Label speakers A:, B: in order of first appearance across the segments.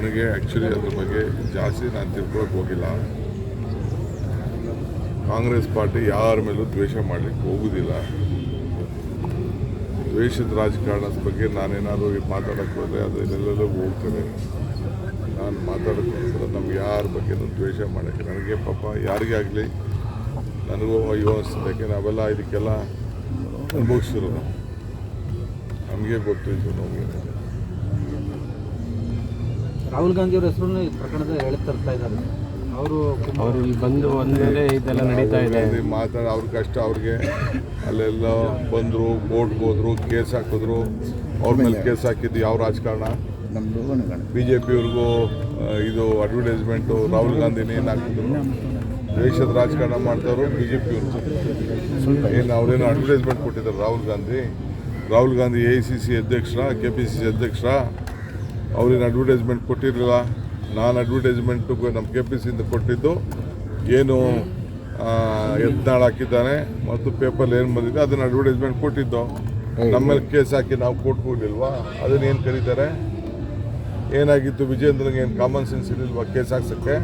A: ನನಗೆ ಆ್ಯಕ್ಚುಲಿ ಅದ್ರ ಬಗ್ಗೆ ಜಾಸ್ತಿ ನಾನು ತಿಳ್ಕೊಳಕ್ಕೆ ಹೋಗಿಲ್ಲ. ಕಾಂಗ್ರೆಸ್ ಪಾರ್ಟಿ ಯಾರ ಮೇಲೂ ದ್ವೇಷ ಮಾಡಲಿಕ್ಕೆ ಹೋಗುವುದಿಲ್ಲ ದ್ವೇಷದ ರಾಜಕಾರಣದ ಬಗ್ಗೆ ನಾನೇನಾದರೂ ಮಾತಾಡೋಕ್ಕೆ ಹೋದರೆ ಅದು ಎಲ್ಲೆಲ್ಲೂ ಹೋಗ್ತದೆ. ನಾನು ಮಾತಾಡೋಕ್ಕೋಸ್ಕರ ನಮ್ಗೆ ಯಾರ ಬಗ್ಗೆ ದ್ವೇಷ ಮಾಡೋಕ್ಕೆ ನನಗೆ ಪಾಪ ಯಾರಿಗೇ ಆಗಲಿ ನನಗೂ ಅಯ್ಯೋ ಅನಿಸ್ತದೆ ಯಾಕೆ ನಾವೆಲ್ಲ ಇದಕ್ಕೆಲ್ಲ ಅನುಭವಿಸಿರೋದು ನಮಗೆ ಗೊತ್ತು ನಮಗೆ
B: ರಾಹುಲ್ ಗಾಂಧಿ ಅವರ ಹೆಸರನ್ನು ಈ ಪ್ರಕರಣದ ಹೇಳಿ ತರ್ತಾ ಇದ್ದಾರೆ. ಅವರು
C: ಅವರು ಇಲ್ಲಿ ಬಂದು ಒಂದೇ ಇದೆಲ್ಲ ನಡೀತಾ ಇದೆ.
A: ಮಾತಾಡ ಅವ್ರ ಕಷ್ಟ ಅವ್ರಿಗೆ ಅಲ್ಲೆಲ್ಲ ಬಂದರು ಕೋರ್ಟ್ಗೆ ಹೋದ್ರು ಕೇಸ್ ಹಾಕಿದ್ರು. ಅವ್ರ ಮೇಲೆ ಕೇಸ್ ಹಾಕಿದ್ದು ಯಾವ ರಾಜಕಾರಣ? ಬಿ ಜೆ ಪಿಯವ್ರಿಗೂ ಇದು ಅಡ್ವರ್ಟೈಸ್ಮೆಂಟು ರಾಹುಲ್ ಗಾಂಧಿನೇ ಏನು ಹಾಕಿದ್ರು ದೇಶದ ರಾಜಕಾರಣ ಮಾಡ್ತಾರೋ ಬಿ ಜೆ ಪಿಯವರು ಏನು ಅವ್ರೇನು ಅಡ್ವರ್ಟೈಸ್ಮೆಂಟ್ ಕೊಟ್ಟಿದ್ದಾರೆ Rahul Gandhi? Rahul Gandhi A C C ಅಧ್ಯಕ್ಷರ ಕೆ ಪಿ ಸಿ ಸಿ ಅಧ್ಯಕ್ಷರ ಅವ್ರೇನು ಅಡ್ವರ್ಟೈಸ್ಮೆಂಟ್ ಕೊಟ್ಟಿರಲಿಲ್ಲ. ನಾನು ಅಡ್ವರ್ಟೈಸ್ಮೆಂಟು ನಮ್ಮ ಕೆ ಪಿ ಸಿಯಿಂದ ಕೊಟ್ಟಿದ್ದು. ಏನು ಯತ್ನಾಳ್ ಹಾಕಿದ್ದಾನೆ ಮತ್ತು ಪೇಪರ್ ಏನು ಬಂದಿದೆ ಅದನ್ನು ಅಡ್ವರ್ಟೈಸ್ಮೆಂಟ್ ಕೊಟ್ಟಿದ್ದು. ನಮ್ಮ ಮೇಲೆ ಕೇಸ್ ಹಾಕಿ ನಾವು ಕೊಟ್ಬೋದಿಲ್ವಾ ಹೋಗಿಲ್ವಾ? ಅದನ್ನ ಏನು ಕರೀತಾರೆ? ಏನಾಗಿತ್ತು? ವಿಜೇಂದ್ರಗೆ ಏನು ಕಾಮನ್ ಸೆನ್ಸ್ ಇರಲಿಲ್ವಾ ಕೇಸ್ ಹಾಕ್ಸೋಕ್ಕೆ?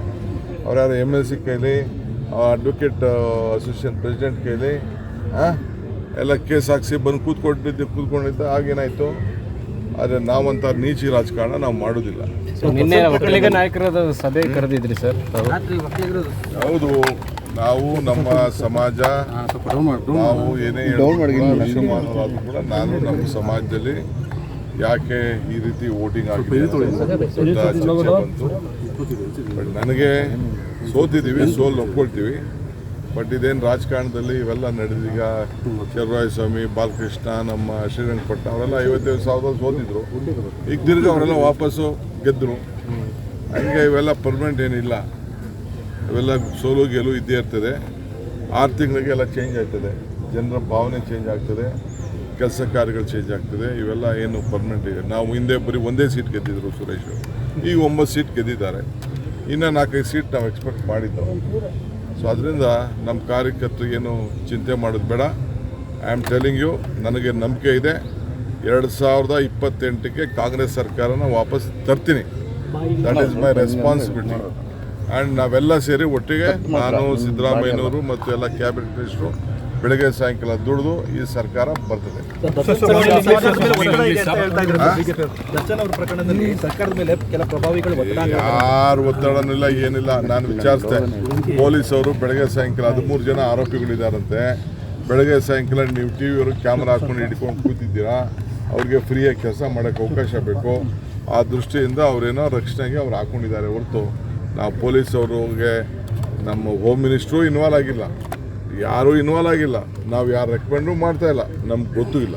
A: ಅವ್ರು ಯಾರು ಎಂ ಎಲ್ ಸಿ ಕೈಲಿ ಅಡ್ವೊಕೇಟ್ ಅಸೋಸಿಯೇಷನ್ ಪ್ರೆಸಿಡೆಂಟ್ ಕೈಲಿ? ಎಲ್ಲ ಕೇಸ್ ಹಾಕ್ಸಿ ಬಂದು ಕೂತ್ಕೊಂಡಿದ್ದು ಕೂತ್ಕೊಂಡಿದ್ದ ಆಗೇನಾಯಿತು ಆದರೆ ನಾವಂತ ನೀಚಿ ರಾಜಕಾರಣ ನಾವು ಮಾಡೋದಿಲ್ಲ
C: ಸೊ ನಿನ್ನೆ ಒಕ್ಕಲಿಗ ನಾಯಕರದ ಸಭೆ ಕರೆದಿದ್ರಿ ಸರ್
B: ರಾತ್ರಿ ಒಕ್ಕಲಿಗರು
A: ಹೌದು ನಾವು ನಮ್ಮ ಸಮಾಜ ನಾವು ಏನೇ ಮುಸಲ್ಮಾನರಾದ್ರೂ ಕೂಡ ನಾನು ನಮ್ಮ ಸಮಾಜದಲ್ಲಿ ಯಾಕೆ ಈ ರೀತಿ ವೋಟಿಂಗ್ ಆಗಿದೆ ಬಂತು. ಬಟ್ ನನಗೆ ಸೋತಿದ್ದೀವಿ ಸೋಲ್ ಒಪ್ಕೊಳ್ತೀವಿ. ಬಟ್ ಇದೇನು ರಾಜಕಾರಣದಲ್ಲಿ ಇವೆಲ್ಲ ನಡೆದೀಗ ಚಲರಾಯ ಸ್ವಾಮಿ, ಬಾಲಕೃಷ್ಣ, ನಮ್ಮ ಶ್ರೀರಂಗಪಟ್ಟಣ, ಅವರೆಲ್ಲ ಐವತ್ತೈದು ಸಾವಿರದಲ್ಲಿ ಸೋತಿದ್ರು. ಈಗ ತಿರ್ಗಿ ಅವರೆಲ್ಲ ವಾಪಸ್ಸು ಗೆದ್ದರು ಹಂಗೆ ಇವೆಲ್ಲ ಪರ್ಮನೆಂಟ್ ಏನಿಲ್ಲ. ಇವೆಲ್ಲ ಸೋಲು ಗೆಲು ಇದ್ದೇ ಇರ್ತದೆ. ಆರು ತಿಂಗಳಿಗೆ ಎಲ್ಲ ಚೇಂಜ್ ಆಗ್ತದೆ. ಜನರ ಭಾವನೆ ಚೇಂಜ್ ಆಗ್ತದೆ. ಕೆಲಸ ಕಾರ್ಯಗಳು ಚೇಂಜ್ ಆಗ್ತದೆ. ಇವೆಲ್ಲ ಏನು ಪರ್ಮನೆಂಟ್ ಇದೆ ನಾವು ಹಿಂದೆ ಬರೀ ಒಂದೇ ಸೀಟ್ ಗೆದ್ದಿದ್ರು ಸುರೇಶ್ ಈಗ ಒಂಬತ್ತು ಸೀಟ್ ಗೆದ್ದಿದ್ದಾರೆ. ಇನ್ನು ನಾಲ್ಕೈದು ಸೀಟ್ ನಾವು ಎಕ್ಸ್ಪೆಕ್ಟ್ ಮಾಡಿದ್ದೆವು ಸೊ ಅದರಿಂದ ನಮ್ಮ ಕಾರ್ಯಕರ್ತರಿಗೇನು ಚಿಂತೆ ಮಾಡೋದು ಬೇಡ. ಐ ಆಮ್ ಟೆಲಿಂಗ್ ಯು ನನಗೆ ನಂಬಿಕೆ ಇದೆ. ಎರಡು ಸಾವಿರದ ಇಪ್ಪತ್ತೆಂಟಕ್ಕೆ ಕಾಂಗ್ರೆಸ್ ಸರ್ಕಾರನ ವಾಪಸ್ ತರ್ತೀನಿ. That is my responsibility and ನಾವೆಲ್ಲ ಸೇರಿ ಒಟ್ಟಿಗೆ ನಾನು ಸಿದ್ದರಾಮಯ್ಯನವರು ಮತ್ತು ಎಲ್ಲ ಕ್ಯಾಬಿನೆಟ್ ಮಿನಿಸ್ಟ್ರು ಬೆಳಗ್ಗೆ ಸಾಯಂಕಾಲ ದುಡಿದು ಈ ಸರ್ಕಾರ ಬರ್ತದೆ
D: ಯಾರು ಅವ್ರ ಪ್ರಕರಣದಲ್ಲಿ ಸರ್ಕಾರದ ಮೇಲೆ ಕೆಲ ಪ್ರಭಾವಿಗಳು ಒತ್ತಡ
A: ಯಾರು ಒತ್ತಡನಿಲ್ಲ ಏನಿಲ್ಲ ನಾನು ವಿಚಾರಿಸ್ತೆ ಪೊಲೀಸ್ ಅವರು ಬೆಳಗ್ಗೆ ಸಾಯಂಕಾಲ ಹದಿಮೂರು ಜನ ಆರೋಪಿಗಳಿದ್ದಾರಂತೆ ಬೆಳಗ್ಗೆ ಸಾಯಂಕಾಲ ನೀವು ಟಿ ವಿಯವರು ಕ್ಯಾಮ್ರಾ ಹಾಕೊಂಡು ಹಿಡ್ಕೊಂಡು ಕೂತಿದ್ದೀರಾ ಅವ್ರಿಗೆ ಫ್ರೀಯಾಗಿ ಕೆಲಸ ಮಾಡೋಕ್ಕೆ ಅವಕಾಶ ಬೇಕು ಆ ದೃಷ್ಟಿಯಿಂದ ಅವರೇನೋ ರಕ್ಷಣೆಗೆ ಅವ್ರು ಹಾಕೊಂಡಿದ್ದಾರೆ ಹೊರತು ನಾವು ಪೊಲೀಸ್ ಅವ್ರಿಗೆ ನಮ್ಮ ಹೋಮ್ ಮಿನಿಸ್ಟ್ರು ಇನ್ವಾಲ್ವ್ ಆಗಿಲ್ಲ ಯಾರೂ ಇನ್ವಾಲ್ವ್ ಆಗಿಲ್ಲ. ನಾವು ಯಾರು ರೆಕಮೆಂಡು ಮಾಡ್ತಾ ಇಲ್ಲ. ನಮ್ಗೆ ಗೊತ್ತೂ ಇಲ್ಲ.